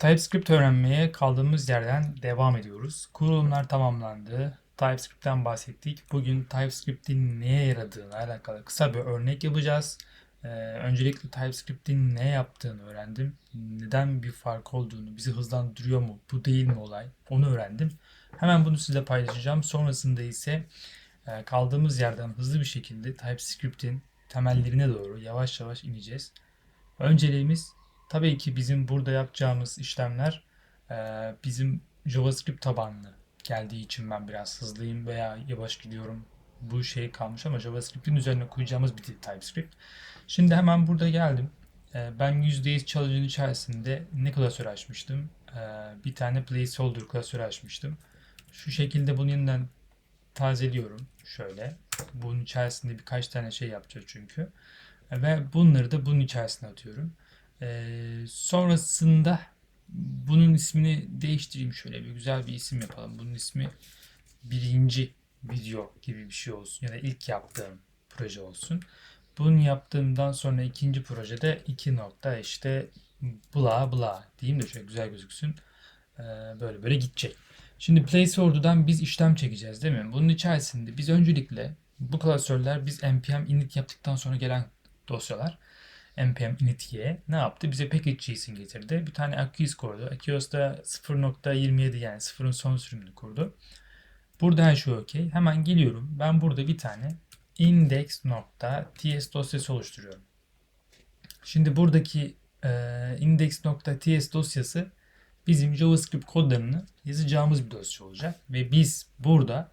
TypeScript öğrenmeye kaldığımız yerden devam ediyoruz. Kurulumlar tamamlandı. TypeScript'ten bahsettik. Bugün TypeScript'in neye yaradığına alakalı kısa bir örnek yapacağız. Ee, öncelikle TypeScript'in ne yaptığını öğrendim. Neden bir fark olduğunu, bizi hızlandırıyor mu, bu değil mi olay onu öğrendim. Hemen bunu sizinle paylaşacağım. Sonrasında ise e, kaldığımız yerden hızlı bir şekilde TypeScript'in temellerine doğru yavaş yavaş ineceğiz. Önceliğimiz tabii ki bizim burada yapacağımız işlemler e, bizim JavaScript tabanlı geldiği için ben biraz hızlıyım veya yavaş gidiyorum. Bu şey kalmış ama JavaScript'in üzerine koyacağımız bir TypeScript. Şimdi hemen burada geldim. E, ben %100 challenge'ın içerisinde ne klasör açmıştım? E, bir tane placeholder klasörü açmıştım. Şu şekilde bunu yeniden tazeliyorum. Şöyle. Bunun içerisinde birkaç tane şey yapacağız çünkü. Ve bunları da bunun içerisine atıyorum. Ee, sonrasında bunun ismini değiştireyim şöyle bir güzel bir isim yapalım. Bunun ismi birinci video gibi bir şey olsun ya da ilk yaptığım proje olsun. Bunu yaptığımdan sonra ikinci projede iki nokta işte bla bla diyeyim de şöyle güzel gözüksün. Ee, böyle böyle gidecek. Şimdi placeholder'dan biz işlem çekeceğiz değil mi? Bunun içerisinde biz öncelikle bu klasörler biz npm init yaptıktan sonra gelen dosyalar npm init-y ne yaptı? Bize package.json getirdi. Bir tane Aquios kurdu. Aquios da 0.27 yani sıfırın son sürümünü kurdu. Burada her şey okey. Hemen geliyorum. Ben burada bir tane index.ts dosyası oluşturuyorum. Şimdi buradaki e, index.ts dosyası bizim JavaScript kodlarını yazacağımız bir dosya olacak. Ve biz burada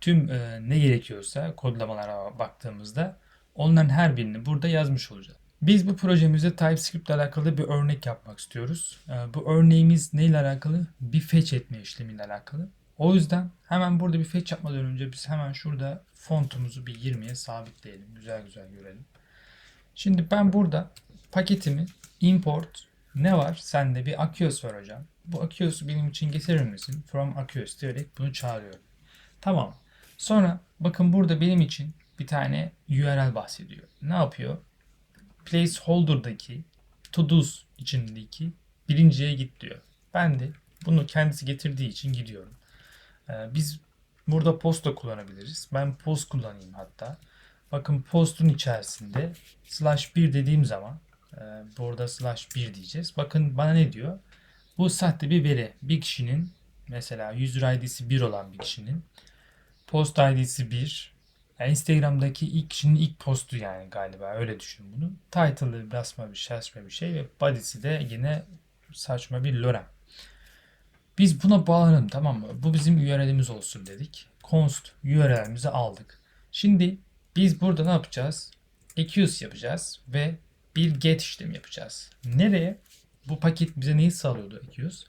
tüm e, ne gerekiyorsa kodlamalara baktığımızda onların her birini burada yazmış olacağız. Biz bu projemizde TypeScript ile alakalı bir örnek yapmak istiyoruz. E, bu örneğimiz neyle alakalı? Bir fetch etme işlemiyle alakalı. O yüzden hemen burada bir fetch yapmadan önce biz hemen şurada fontumuzu bir 20'ye sabitleyelim. Güzel güzel görelim. Şimdi ben burada paketimi import ne var? Sende bir Aquios var hocam. Bu Aquios'u benim için getirir misin? From Aquios diyerek bunu çağırıyorum. Tamam. Sonra bakın burada benim için bir tane URL bahsediyor. Ne yapıyor? Placeholder'daki to-dos içindeki birinciye git diyor. Ben de bunu kendisi getirdiği için gidiyorum. Ee, biz burada post da kullanabiliriz. Ben post kullanayım hatta. Bakın postun içerisinde slash 1 dediğim zaman e, burada slash 1 diyeceğiz. Bakın bana ne diyor? Bu sahte bir veri. Bir kişinin mesela user ID'si 1 olan bir kişinin post ID'si 1. Yani Instagram'daki ilk kişinin ilk postu yani galiba öyle düşün bunu. Title'ı basma bir saçma bir şey ve body'si de yine saçma bir lorem. Biz buna bağlanalım tamam mı? Bu bizim URL'imiz olsun dedik. Const URL'imizi aldık. Şimdi biz burada ne yapacağız? Accuse yapacağız ve bir get işlemi yapacağız. Nereye? Bu paket bize neyi sağlıyordu Accuse?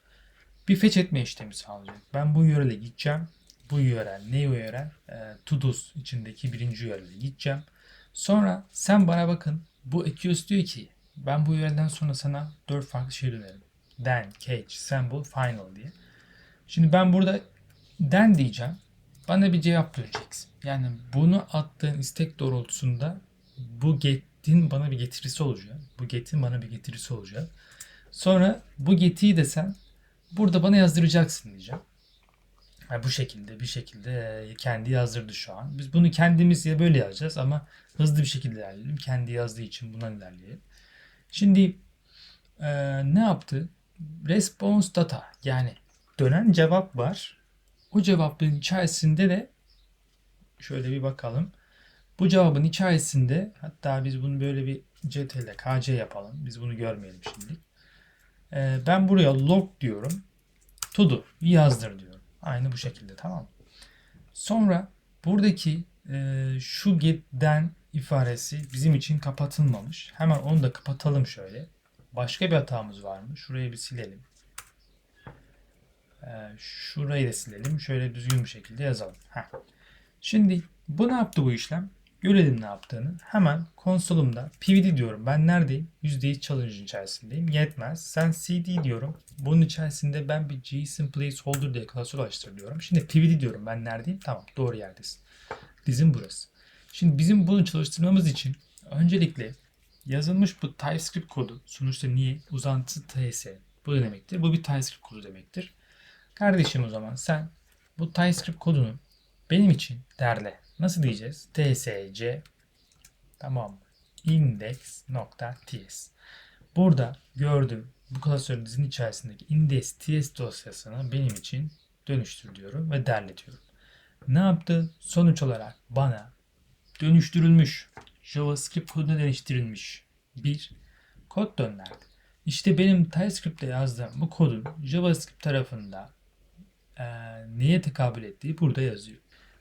Bir fetch etme işlemi sağlayacak. Ben bu URL'e gideceğim. Bu URL ne URL? E, Todos içindeki birinci URL'e gideceğim. Sonra sen bana bakın bu Accuse diyor ki ben bu URL'den sonra sana dört farklı şey dönerim. Then, catch, sample, final diye. Şimdi ben burada then diyeceğim. Bana bir cevap vereceksin. Yani bunu attığın istek doğrultusunda bu get'in bana bir getirisi olacak. Bu get'in bana bir getirisi olacak. Sonra bu get'i de sen burada bana yazdıracaksın diyeceğim. Yani bu şekilde bir şekilde kendi yazdırdı şu an. Biz bunu kendimiz böyle yazacağız ama hızlı bir şekilde ilerleyelim. Kendi yazdığı için bundan ilerleyelim. Şimdi e, ne yaptı? Response data yani dönen cevap var. O cevabın içerisinde de şöyle bir bakalım. Bu cevabın içerisinde hatta biz bunu böyle bir ctl kc yapalım. Biz bunu görmeyelim şimdi. Ee, ben buraya log diyorum. To do yazdır diyorum. Aynı bu şekilde tamam? Sonra buradaki e, şu get'den ifadesi bizim için kapatılmamış. Hemen onu da kapatalım şöyle. Başka bir hatamız var mı? Şurayı bir silelim. Ee, şurayı da silelim. Şöyle düzgün bir şekilde yazalım. Heh. Şimdi bu ne yaptı bu işlem? Görelim ne yaptığını. Hemen konsolumda pvd diyorum. Ben neredeyim? %100 challenge'ın içerisindeyim. Yetmez. Sen cd diyorum. Bunun içerisinde ben bir JSON placeholder diye klasör diyorum. Şimdi pvd diyorum. Ben neredeyim? Tamam. Doğru yerdesin. Dizim burası. Şimdi bizim bunu çalıştırmamız için öncelikle yazılmış bu TypeScript kodu sonuçta niye uzantısı TS Bu ne demektir? Bu bir TypeScript kodu demektir. Kardeşim o zaman sen bu TypeScript kodunu benim için derle. Nasıl diyeceğiz? tsc tamam mı? index.ts Burada gördüğüm bu klasör dizinin içerisindeki index.ts dosyasını benim için dönüştür diyorum ve derletiyorum. Ne yaptı? Sonuç olarak bana dönüştürülmüş JavaScript koduna dönüştürülmüş bir kod gönderdi. İşte benim TypeScript'te yazdığım bu kodun JavaScript tarafında e, neye tekabül ettiği burada yazıyor.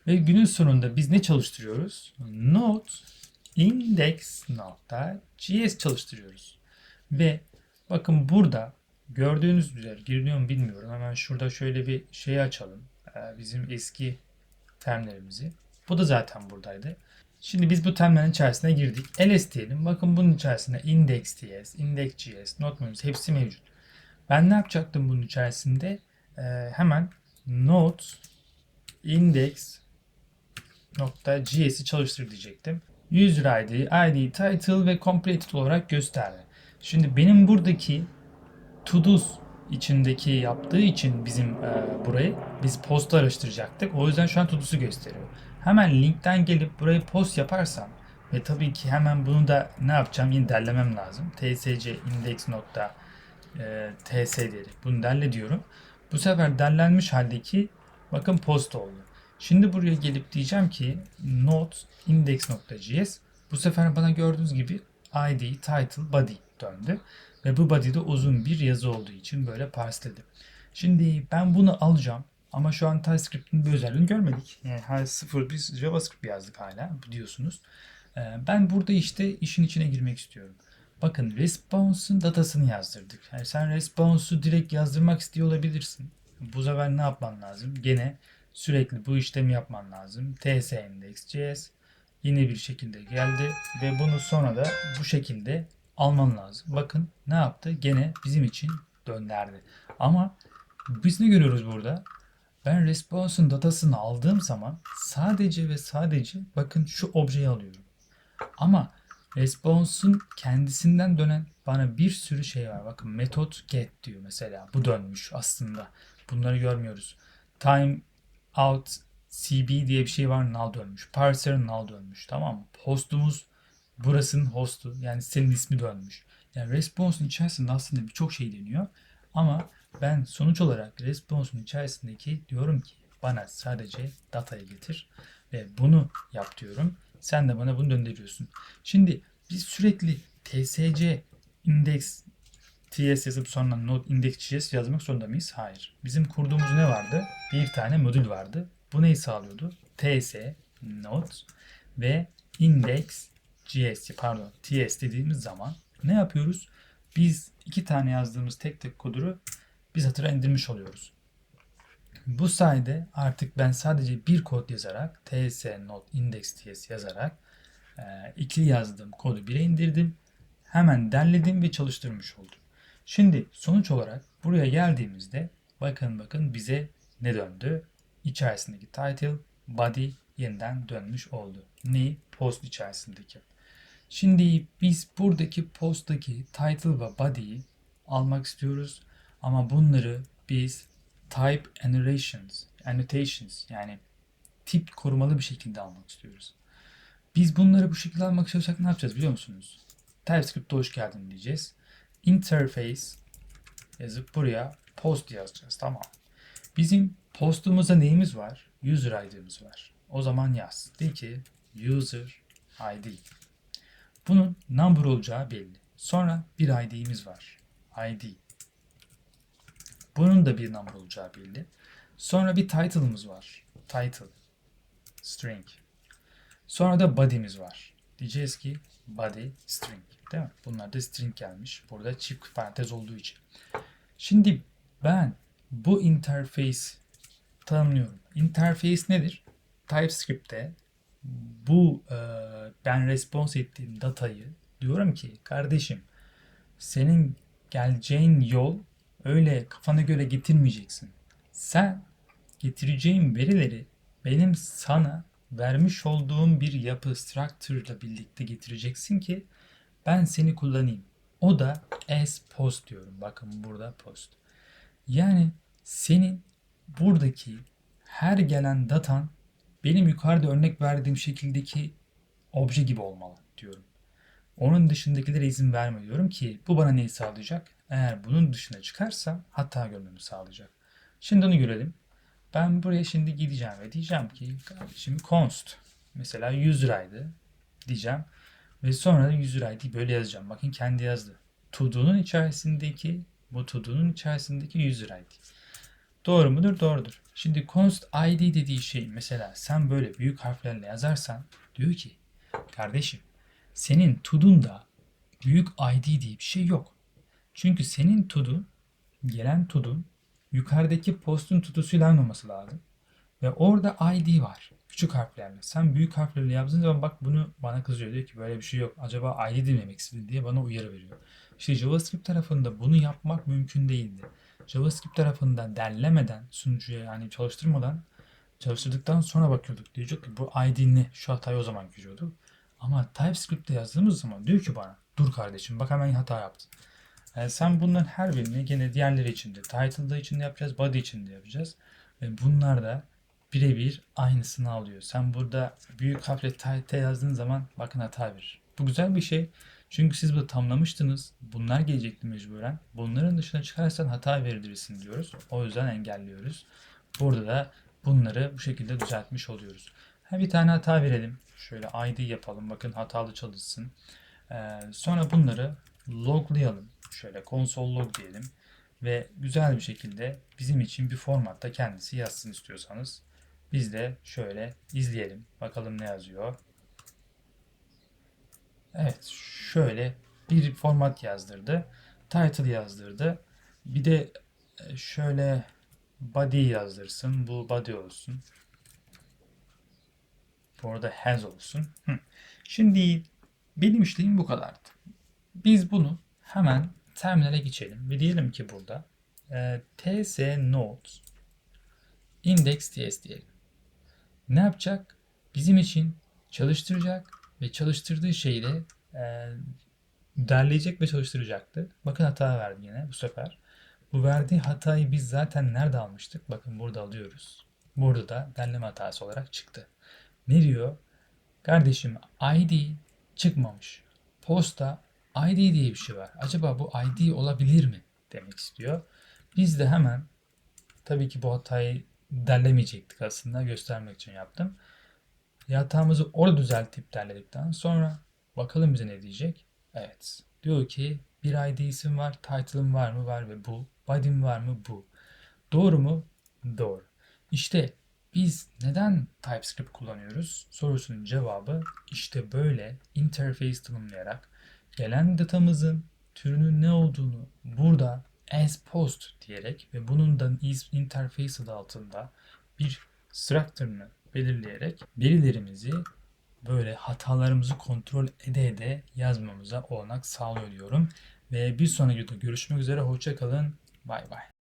Ve günün sonunda biz ne çalıştırıyoruz? Node index.js çalıştırıyoruz. Ve bakın burada gördüğünüz üzere giriliyor mu bilmiyorum. Hemen şurada şöyle bir şey açalım. E, bizim eski termlerimizi. Bu da zaten buradaydı. Şimdi biz bu terminalin içerisine girdik. ls diyelim. Bakın bunun içerisinde index.ts, index.js, node.js hepsi mevcut. Ben ne yapacaktım bunun içerisinde? Ee, hemen node index.js'i çalıştır diyecektim. User ID, ID, title ve completed olarak gösterdi. Şimdi benim buradaki to-dos içindeki yaptığı için bizim e, burayı biz post araştıracaktık. O yüzden şu an to-dos'u gösteriyor. Hemen linkten gelip burayı post yaparsam ve tabii ki hemen bunu da ne yapacağım yine derlemem lazım. tsc index nokta e, ts diyerek bunu derle diyorum. Bu sefer derlenmiş haldeki bakın post oldu. Şimdi buraya gelip diyeceğim ki node index.js bu sefer bana gördüğünüz gibi id, title, body döndü. Ve bu body'de uzun bir yazı olduğu için böyle parseledim. Şimdi ben bunu alacağım. Ama şu an TypeScript'in bir özelliğini görmedik. Yani her sıfır biz JavaScript yazdık hala biliyorsunuz. Ee, ben burada işte işin içine girmek istiyorum. Bakın response'un datasını yazdırdık. Yani sen response'u direkt yazdırmak istiyor olabilirsin. Bu sefer ne yapman lazım? Gene sürekli bu işlemi yapman lazım. ts index.js yine bir şekilde geldi ve bunu sonra da bu şekilde alman lazım. Bakın ne yaptı? Gene bizim için dönderdi. Ama biz ne görüyoruz burada? Ben response'un datasını aldığım zaman sadece ve sadece bakın şu objeyi alıyorum. Ama response'un kendisinden dönen bana bir sürü şey var. Bakın metot get diyor mesela. Bu dönmüş aslında. Bunları görmüyoruz. Time out cb diye bir şey var. Null dönmüş. Parser null dönmüş. Tamam mı? Hostumuz burasının hostu. Yani senin ismi dönmüş. Yani response'un içerisinde aslında birçok şey deniyor. Ama ben sonuç olarak response'un içerisindeki diyorum ki bana sadece datayı getir ve bunu yap diyorum. Sen de bana bunu döndürüyorsun. Şimdi biz sürekli tsc index ts yazıp sonra node index.js yazmak zorunda mıyız? Hayır. Bizim kurduğumuz ne vardı? Bir tane modül vardı. Bu neyi sağlıyordu? ts node ve index.js pardon ts dediğimiz zaman ne yapıyoruz? Biz iki tane yazdığımız tek tek kodu biz hatıra indirmiş oluyoruz. Bu sayede artık ben sadece bir kod yazarak ts not index.ts yazarak e, ikili yazdığım kodu bire indirdim. Hemen derledim ve çalıştırmış oldum. Şimdi sonuç olarak buraya geldiğimizde bakın bakın bize ne döndü? İçerisindeki title, body yeniden dönmüş oldu. Ne? Post içerisindeki. Şimdi biz buradaki post'taki title ve body'yi almak istiyoruz. Ama bunları biz type annotations, annotations yani tip korumalı bir şekilde almak istiyoruz. Biz bunları bu şekilde almak istiyorsak ne yapacağız biliyor musunuz? TypeScript'e hoş geldin diyeceğiz. Interface yazıp buraya post yazacağız. Tamam. Bizim postumuzda neyimiz var? User ID'miz var. O zaman yaz. De ki user ID. Bunun number olacağı belli. Sonra bir ID'miz var. ID. Bunun da bir number olacağı belli. Sonra bir title'ımız var. Title. String. Sonra da body'miz var. Diyeceğiz ki body string. Değil mi? Bunlar da string gelmiş. Burada çift parantez olduğu için. Şimdi ben bu interface tanımlıyorum. Interface nedir? TypeScript'te bu e, ben response ettiğim datayı diyorum ki kardeşim senin geleceğin yol öyle kafana göre getirmeyeceksin. Sen getireceğin verileri benim sana vermiş olduğum bir yapı structure ile birlikte getireceksin ki ben seni kullanayım. O da as post diyorum. Bakın burada post. Yani senin buradaki her gelen datan benim yukarıda örnek verdiğim şekildeki obje gibi olmalı diyorum. Onun dışındakilere izin verme diyorum ki bu bana neyi sağlayacak? Eğer bunun dışına çıkarsa hata görmemi sağlayacak. Şimdi onu görelim. Ben buraya şimdi gideceğim ve diyeceğim ki kardeşim const mesela 100 liraydı diyeceğim. Ve sonra da 100 liraydı böyle yazacağım. Bakın kendi yazdı. Todo'nun içerisindeki bu todo'nun içerisindeki 100 liraydı. Doğru mudur? Doğrudur. Şimdi const id dediği şey mesela sen böyle büyük harflerle yazarsan diyor ki kardeşim senin tudunda büyük id diye bir şey yok. Çünkü senin tudun gelen tudun yukarıdaki postun tutusuyla aynı olması lazım. Ve orada id var. Küçük harflerle. Sen büyük harflerle yazdığın zaman bak bunu bana kızıyor. Diyor ki böyle bir şey yok. Acaba id demek istedi diye bana uyarı veriyor. İşte JavaScript tarafında bunu yapmak mümkün değildi. JavaScript tarafında derlemeden sunucuya yani çalıştırmadan çalıştırdıktan sonra bakıyorduk. Diyecek ki bu id ne? Şu hatayı o zaman görüyorduk. Ama TypeScript'te yazdığımız zaman diyor ki bana dur kardeşim bak hemen hata yaptın. Yani sen bunların her birini gene diğerleri için de title'da için de yapacağız, body için de yapacağız. Ve bunlar da birebir aynısını alıyor. Sen burada büyük harfle title yazdığın zaman bakın hata verir. Bu güzel bir şey. Çünkü siz bunu tamlamıştınız. Bunlar gelecekti mecburen. Bunların dışına çıkarsan hata verilirsin diyoruz. O yüzden engelliyoruz. Burada da bunları bu şekilde düzeltmiş oluyoruz. Bir tane hata verelim. Şöyle id yapalım. Bakın hatalı çalışsın. Ee, sonra bunları loglayalım. Şöyle console log diyelim. Ve güzel bir şekilde bizim için bir formatta kendisi yazsın istiyorsanız. Biz de şöyle izleyelim. Bakalım ne yazıyor. Evet şöyle bir format yazdırdı. Title yazdırdı. Bir de e, şöyle body yazdırsın. Bu body olsun. Bu arada has olsun. Şimdi benim işlemim bu kadardı. Biz bunu hemen terminale geçelim ve diyelim ki burada e, ts node index ts diyelim. Ne yapacak? Bizim için çalıştıracak ve çalıştırdığı şeyi de e, derleyecek ve çalıştıracaktı. Bakın hata verdi yine bu sefer. Bu verdiği hatayı biz zaten nerede almıştık? Bakın burada alıyoruz. Burada da derleme hatası olarak çıktı. Ne diyor? Kardeşim ID çıkmamış. Posta ID diye bir şey var. Acaba bu ID olabilir mi? Demek istiyor. Biz de hemen tabii ki bu hatayı derlemeyecektik aslında göstermek için yaptım. Hatamızı orada düzeltip derledikten sonra bakalım bize ne diyecek. Evet. Diyor ki bir ID isim var, title'ım var mı? Var ve bu. Body'm var mı? Bu. Doğru mu? Doğru. İşte biz neden TypeScript kullanıyoruz? Sorusunun cevabı işte böyle interface tanımlayarak gelen datamızın türünün ne olduğunu burada as post diyerek ve bunun da is interface adı altında bir structure'ını belirleyerek verilerimizi böyle hatalarımızı kontrol ede ede yazmamıza olanak sağlıyor diyorum. Ve bir sonraki videoda görüşmek üzere. Hoşçakalın. Bay bay.